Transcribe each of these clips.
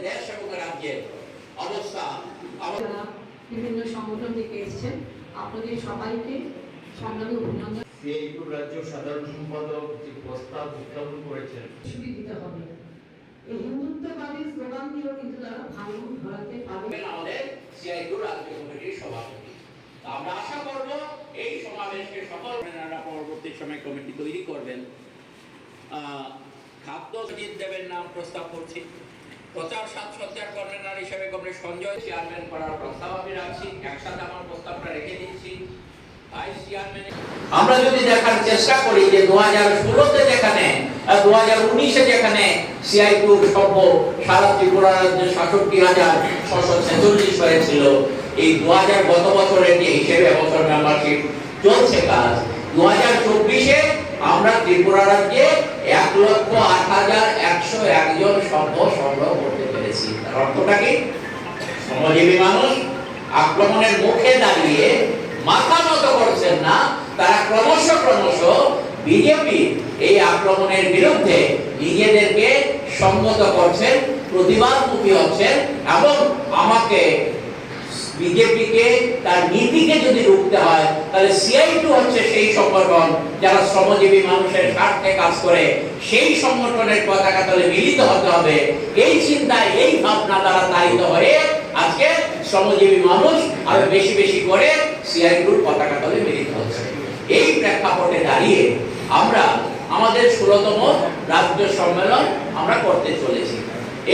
দেশ এবং রাজ্যের অবস্থা বিভিন্ন সংগঠন থেকে এসেছেন। আপনাদের সবাইকে সংগ্রামী অভিনন্দন। সিআইটু রাজ্য সাধারণ সম্পাদক যে প্রস্তাব উত্থাপন করেছেন। ছুটি দিতে হবে। এই হিন্দুত্ববাদী স্লোগান দিয়েও কিন্তু তারা ভাঙন ধরাতে পারবে। আমাদের সিআইটু রাজ্য কমিটির সভাপতি। আমরা আশা করব এই সমাবেশকে সফল পরবর্তী সময় কমিটি তৈরি করবেন। আহ, খাদ্য সচিব দেবের নাম প্রস্তাব করছি। প্রচার সাজসজ্জার কর্ণধার হিসেবে কমরে সঞ্জয় চেয়ারম্যান করার প্রস্তাব আমি রাখছি। একসাথে আমার প্রস্তাবটা রেখে দিচ্ছি। আমরা যদি দেখার চেষ্টা করি যে দু হাজার ষোলোতে যেখানে দু হাজার উনিশে যেখানে সিআই টু সভ্য সারা ত্রিপুরা রাজ্যে সাতষট্টি হাজার ছশো ছেচল্লিশ হয়েছিল এই দু হাজার গত বছরের যে হিসেবে বছর মেম্বারশিপ চলছে কাজ দু হাজার চব্বিশে আমরা ত্রিপুরা রাজ্যে এক লক্ষ আট হাজার একশো একজন সভ্য সংগ্রহ করতে পেরেছি তার অর্থটা কি শ্রমজীবী মানুষ, আক্রমণের মুখে দাঁড়িয়ে মাথা নত করছেন না, তারা ক্রমশ ক্রমশ বিজেপি এই আক্রমণের বিরুদ্ধে নিজেদেরকে সম্মত করছেন, প্রতিবাদমুখী হচ্ছেন এবং আমাকে বিজেপিকে, তার নীতিকে যদি তাহলে সিআই টু হচ্ছে সেই সংগঠন যারা শ্রমজীবী মানুষের স্বার্থে কাজ করে। সেই সংগঠনের পতাকা তলে মিলিত হতে হবে। এই চিন্তায়, এই ভাবনা দ্বারা তাড়িত হয়ে আজকে শ্রমজীবী মানুষ আরও বেশি বেশি করে সিআই টুর পতাকা তলে মিলিত হচ্ছে। এই প্রেক্ষাপটে দাঁড়িয়ে আমরা আমাদের ষোলতম রাজ্য সম্মেলন আমরা করতে চলেছি।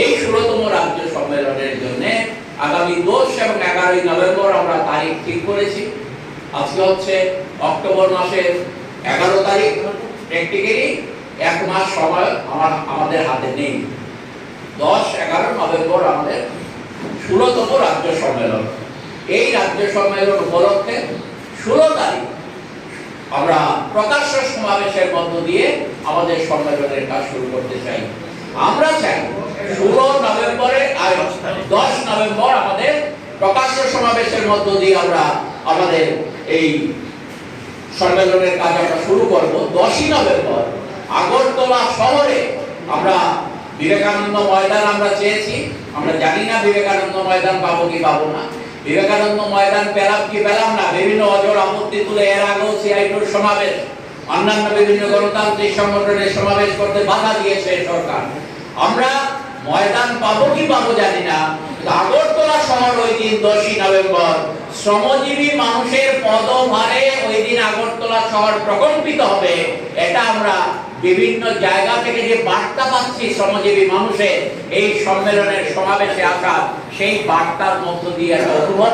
এই ষোলতম রাজ্য সম্মেলনের জন্য আগামী দশ এবং এগারোই নভেম্বর আমরা তারিখ ঠিক করেছি। আজকে হচ্ছে অক্টোবর মাসের এগারো তারিখ। প্র্যাকটিক্যালি এক মাস সময় আমার, আমাদের হাতে নেই। দশ, এগারো নভেম্বর আমাদের ষোলতম রাজ্য সম্মেলন। এই রাজ্য সম্মেলন উপলক্ষে ষোলো তারিখ আমরা প্রকাশ্য সমাবেশের মধ্য দিয়ে আমাদের সম্মেলনের কাজ শুরু করতে চাই। আমরা চাই ষোলো নভেম্বরে আর দশ নভেম্বর আমাদের প্রকাশ্য সমাবেশের মধ্য দিয়ে আমরা আমাদের এই সম্মেলনের কাজ আমরা শুরু করব দশই নভেম্বর আগরতলা শহরে আমরা বিবেকানন্দ ময়দান আমরা চেয়েছি। আমরা জানি না বিবেকানন্দ ময়দান পাবো কি পাবো না। বিবেকানন্দ ময়দান পেলাম কি পেলাম না, বিভিন্ন অজর আপত্তি তুলে এর আগেও সমাবেশ, অন্যান্য বিভিন্ন গণতান্ত্রিক সংগঠনের সমাবেশ করতে বাধা দিয়েছে সরকার। আমরা ময়দান পাবো কি পাবো জানি না আগরতলা শহর ওই দিন দশই নভেম্বর শ্রমজীবী মানুষের পদভারে ওই দিন আগরতলা শহর প্রকম্পিত হবে, এটা আমরা বিভিন্ন জায়গা থেকে যে বার্তা পাচ্ছি শ্রমজীবী মানুষের, এই সম্মেলনের সমাবেশে আসা সেই বার্তার মধ্য দিয়ে অনুভব